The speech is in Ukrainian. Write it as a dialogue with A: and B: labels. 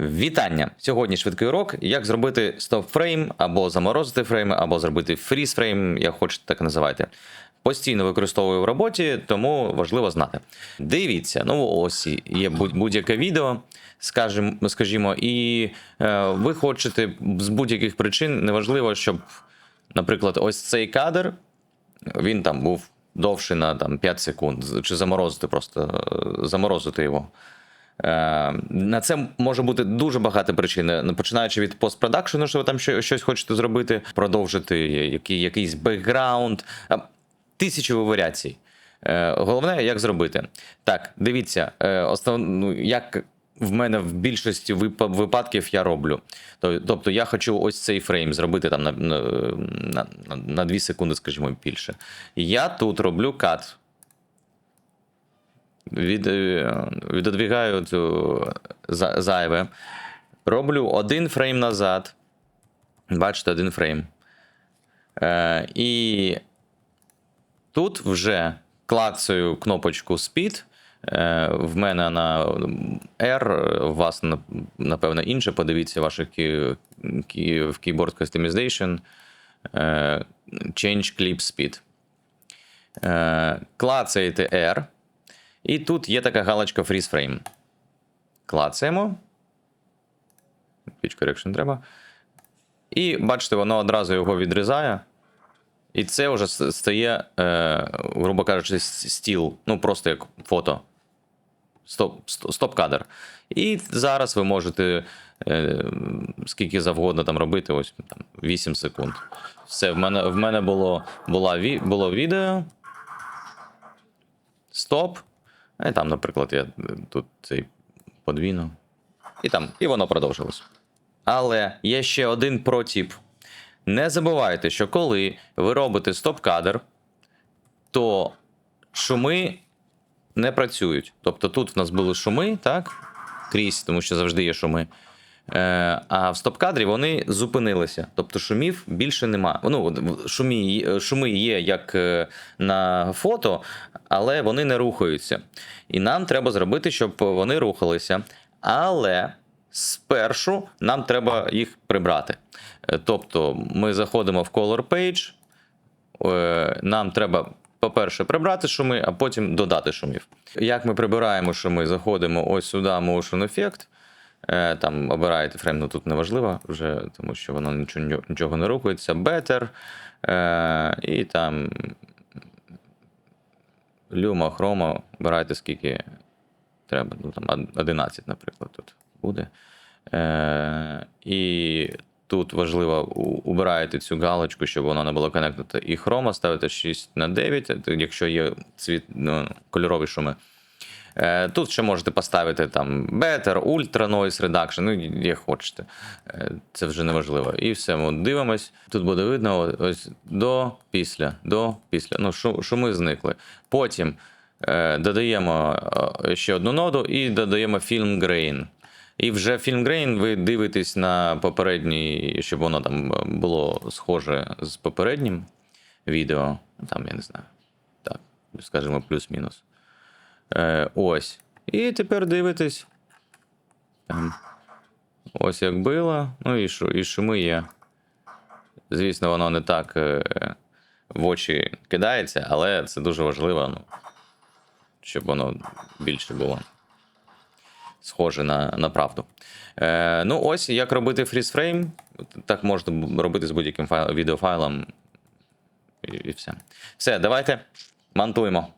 A: Вітання! Сьогодні швидкий урок. Як зробити стоп-фрейм, або заморозити фрейми, або зробити фріз-фрейм, як хочете, так називайте. Постійно використовую в роботі, тому важливо знати. Дивіться, ну ось є будь- будь-яке відео, скажімо, скажімо, і е, ви хочете з будь-яких причин, неважливо, щоб, наприклад, ось цей кадр, він там був довший на там, 5 секунд, чи заморозити просто, е, заморозити його. Е, На це може бути дуже багато причин, е, починаючи від постпродакшену, що ви там щось хочете зробити, продовжити який, якийсь бекграунд, е, тисячі варіацій. Головне, як зробити. Так, дивіться, основ, ну, як в мене в більшості випадків я роблю. Тобто я хочу ось цей фрейм зробити там на, на, на, на 2 секунди, скажімо, більше. Я тут роблю кат від, е, відодвігаю цю за- зайве. Роблю один фрейм назад. Бачите, один фрейм. Е, і тут вже клацаю кнопочку Speed. Е, в мене на R, у вас, напевно, інше. Подивіться ваших кі, кі, в Keyboard Customization. Е, Change Clip Speed. Е, клацаєте R. І тут є така галочка Freeze Frame. Клацаємо. Pitch correction треба. І бачите, воно одразу його відрізає. І це вже стає, е, грубо кажучи, стіл. Ну, просто як фото. Стоп, стоп- стоп-кадр. І зараз ви можете е, скільки завгодно там робити, ось там 8 секунд. Все, в мене, в мене було, була, було відео. Стоп. І там, наприклад, я е, тут цей подвійно. І там, і воно продовжилось. Але є ще один протіп. Не забувайте, що коли ви робите стоп-кадр, то шуми не працюють. Тобто тут в нас були шуми, так? Крізь, тому що завжди є шуми. Е, а в стоп-кадрі вони зупинилися. Тобто шумів більше нема. Ну, шумі, е, шуми є як е, на фото, але вони не рухаються. І нам треба зробити, щоб вони рухалися. Але спершу нам треба їх прибрати. Тобто ми заходимо в Color Page, нам треба, по-перше, прибрати шуми, а потім додати шумів. Як ми прибираємо шуми, заходимо ось сюди, Motion Effect. Е, Там обираєте фрейм, ну тут неважливо, вже, тому що воно нічого, нічого не рухається. Better. Е, і там Люма, хрома, обирайте скільки треба. Ну, там 11, наприклад, тут буде. Е, і тут важливо убираєте цю галочку, щоб вона не була коннектена. І хрома ставите 6 на 9, якщо є цвіт, ну, кольорові шуми. Е, Тут ще можете поставити там Better, Ultra Noise Reduction, ну як хочете. Е, Це вже не важливо. І все, ми дивимось. Тут буде видно ось до, після, до, після. Ну, шуми зникли. Потім е, додаємо ще одну ноду і додаємо Film Grain. І вже Film Grain ви дивитесь на попередній, щоб воно там було схоже з попереднім відео. Там, я не знаю. Так, скажімо, плюс-мінус. Е, ось. І тепер дивитесь. Там. Ось як було. Ну і, шу, і шуми є. Звісно, воно не так е, в очі кидається, але це дуже важливо, ну, щоб воно більше було схоже на, на правду. Е, ну, ось як робити фрізфрейм. Так можна робити з будь-яким файл, відеофайлом. І, і все. Все, давайте монтуємо.